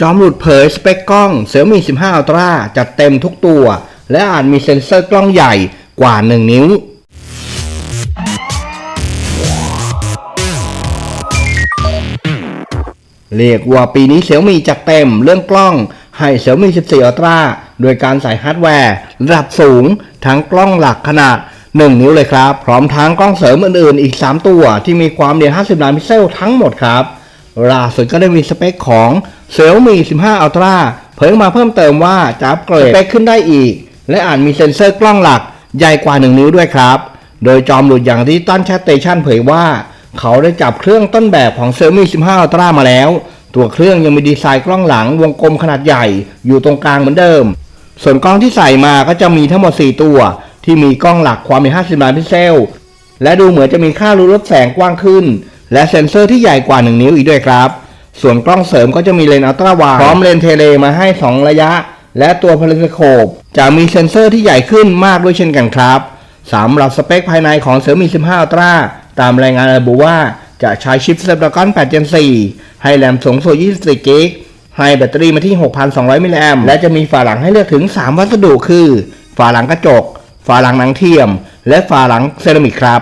จอมหลุดเผยสเปคกล้อง Xiaomi 15 Ultra จัดเต็มทุกตัว และอาจมีเซ็นเซอร์กล้องใหญ่กว่า 1 นิ้ว เรียกว่าปีนี้ Xiaomi จัดเต็มเรื่องกล้องให้ Xiaomi 14 Ultra โดยการใส่ฮาร์ดแวร์ระดับสูง ทั้งกล้องหลักขนาด 1 นิ้วเลยครับ พร้อมทั้งกล้องเสริมอื่นๆ อีก 3 ตัวที่มีความเรียน50 ล้านพิกเซลทั้งหมดครับ ล่าสุดก็ได้มีสเปคของ Xiaomi 15 Ultra เผยมาเพิ่มเติมว่าจะอัปเกรดสเปคขึ้นได้อีก และอาจมีเซ็นเซอร์กล้องหลักใหญ่กว่า 1 นิ้วด้วยครับ โดยจอมหลุดอย่างที่ต้นแชทเตชันเผยว่า เขาได้จับเครื่องต้นแบบของ Xiaomi 15 Ultra มาแล้ว ตัวเครื่องยังมีดีไซน์กล้องหลังวงกลมขนาดใหญ่ อยู่ตรงกลางเหมือนเดิม ส่วนกล้องที่ใส่มาก็จะมีทั้งหมด 4 ตัว ที่มีกล้องหลักความเป็น50ล้านพิกเซลและดูเหมือนจะมีค่ารูรับแสงกว้างขึ้น และเซ็นเซอร์ที่ใหญ่กว่า 1 นิ้วอีกด้วยครับ ส่วนกล้องเสริมก็จะมีเลนส์อัลตร้าไวด์พร้อมเลนส์เทเลมาให้ 2 ระยะ และตัวพาราสโคปจะมีเซ็นเซอร์ที่ใหญ่ขึ้นมากด้วยเช่นกันครับสำหรับสเปคภายในของ Xiaomi 15 Ultra ตามรายงานระบุว่าจะใช้ชิป Snapdragon 8 Gen 4 ให้แรมสูงสุด24 g b ให้แบตเตอรี่มาที่ 6,200 มิลลิแอมและจะมีฝาหลังให้เลือกถึง 3 วัสดุคือ ฝาหลังกระจก ฝาหลังหนังเทียม และฝาหลังเซรามิกครับ